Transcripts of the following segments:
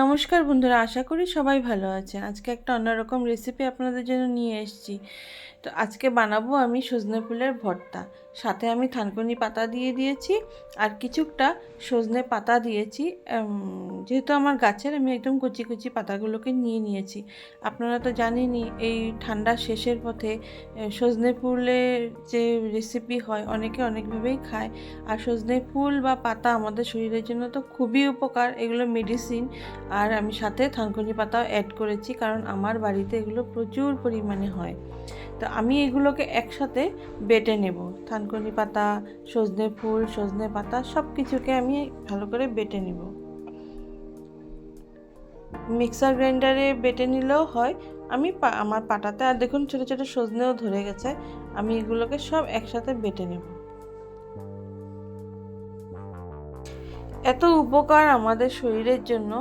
নমস্কার বন্ধুরা, আশা করি সবাই ভালো আছেন। আজকে একটা অন্যরকম রেসিপি আপনাদের জন্য নিয়ে এসেছি। তো আজকে বানাবো আমি সজনে ফুলের ভর্তা। সাথে আমি থানকুনি পাতা দিয়ে দিয়েছি আর কিছুটা সজনে পাতা দিয়েছি। যেহেতু আমার গাছের আমি একদম কুচি কুচি পাতাগুলোকে নিয়ে নিয়েছি। আপনারা তো জানেনই এই ঠান্ডার শেষের পথে সজনে ফুলের যে রেসিপি হয়, অনেকে অনেকভাবেই খায়। আর সজনে ফুল বা পাতা আমাদের শরীরের জন্য তো খুবই উপকার, এগুলো মেডিসিন আর আমি সাথে থানকুনি পাতাও অ্যাড করেছি কারণ আমার বাড়িতে এগুলো প্রচুর পরিমাণে হয়। তো আমি এগুলোকে একসাথে বেটে নেব। থানকুনি পাতা, সজনে ফুল, সজনে পাতা সব কিছুকে আমি ভালো করে বেটে নেব। মিক্সার গ্রাইন্ডারে বেটে নিলেও হয়। আমি আমার পাটাতে, আর দেখুন ছোটো ছোটো সজনেও ধরে গেছে। আমি এগুলোকে সব একসাথে বেটে নেব। এত উপকার আমাদের শরীরের জন্য।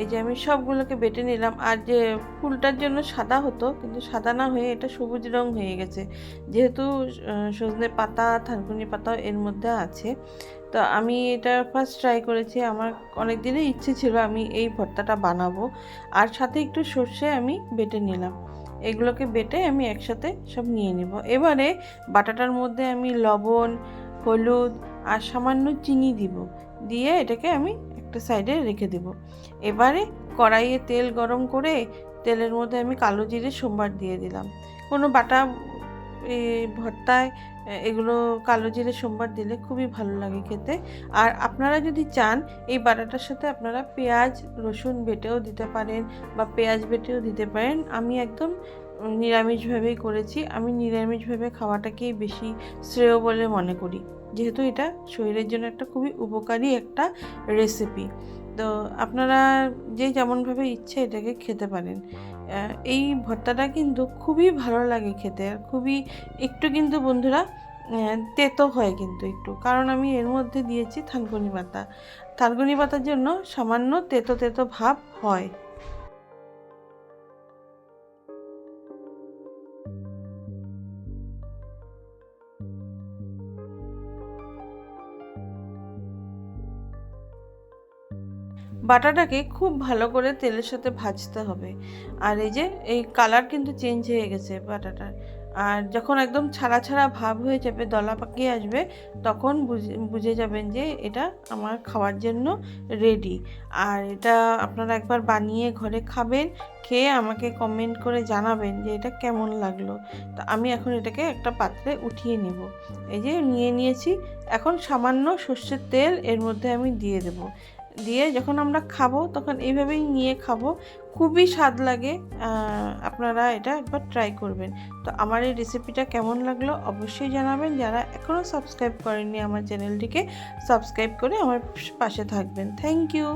এই যে আমি সবগুলোকে বেটে নিলাম। আর যে ফুলটার জন্য সাদা হতো, কিন্তু সাদা না হয়ে এটা সবুজ রং হয়ে গেছে। যেহেতু সজনে পাতা, থানকুনি পাতাও এর মধ্যে আছে। তো আমি এটা ফার্স্ট ট্রাই করেছি। আমার অনেক দিনের ইচ্ছে ছিল আমি এই ভর্তাটা বানাবো। আর সাথে একটু সর্ষে আমি বেটে নিলাম। এগুলোকে বেটে আমি একসাথে সব নিয়ে নেব। এবারে বাটাটার মধ্যে আমি লবণ, হলুদ আর সামান্য চিনি দিব। দিয়ে এটাকে আমি একটা সাইডে রেখে দেব। এবারে কড়াইয়ে তেল গরম করে তেলের মধ্যে আমি কালো জিরে, সোমবার দিয়ে দিলাম। কোনো বাটা ভর্তায় এগুলো কালো জিরে, সোমবার দিলে খুবই ভালো লাগে খেতে। আর আপনারা যদি চান, এই বাটাটার সাথে আপনারা পেঁয়াজ, রসুন বেটেও দিতে পারেন বা পেঁয়াজ বেটেও দিতে পারেন। আমি একদম নিরামিষভাবেই করেছি। আমি নিরামিষভাবে খাওয়াটাকেই বেশি শ্রেয় বলে মনে করি। যেহেতু এটা শরীরের জন্য একটা খুবই উপকারী একটা রেসিপি তো আপনারা যে যেমনভাবে ইচ্ছে এটাকে খেতে পারেন। এই ভর্তাটা কিন্তু খুবই ভালো লাগে খেতে। আর খুবই একটু কিন্তু বন্ধুরা তেতো হয় কিন্তু একটু। কারণ আমি এর মধ্যে দিয়েছি থানকুনি পাতা। থানকুনি পাতার জন্য সামান্য তেতো তেতো ভাব হয়। বাটাটাকে খুব ভালো করে তেলের সাথে ভাজতে হবে। আর এই যে, এই কালার কিন্তু চেঞ্জ হয়ে গেছে বাটাটার। আর যখন একদম ছাড়া ছাড়া ভাব হয়ে যাবে, দলা পাকিয়ে আসবে, তখন বুঝে যাবেন যে এটা আমার খাওয়ার জন্য রেডি আর এটা আপনারা একবার বানিয়ে ঘরে খাবেন, খেয়ে আমাকে কমেন্ট করে জানাবেন যে এটা কেমন লাগল। তো আমি এখন এটাকে একটা পাত্রে উঠিয়ে নেব। এই যে নিয়ে নিয়েছি, এখন সামান্য সর্ষের তেল এর মধ্যে আমি দিয়ে দেবো। দিয়ে যখন আমরা খাব তখন এইভাবেই নিয়ে খাব। খুবই স্বাদ লাগে আপনারা এটা একবার ট্রাই করবেন। তো আমার এই রেসিপিটা কেমন লাগল অবশ্যই জানাবেন। যারা এখনও সাবস্ক্রাইব করেননি আমার চ্যানেলটিকে সাবস্ক্রাইব করে আমার পাশে থাকবেন। Thank you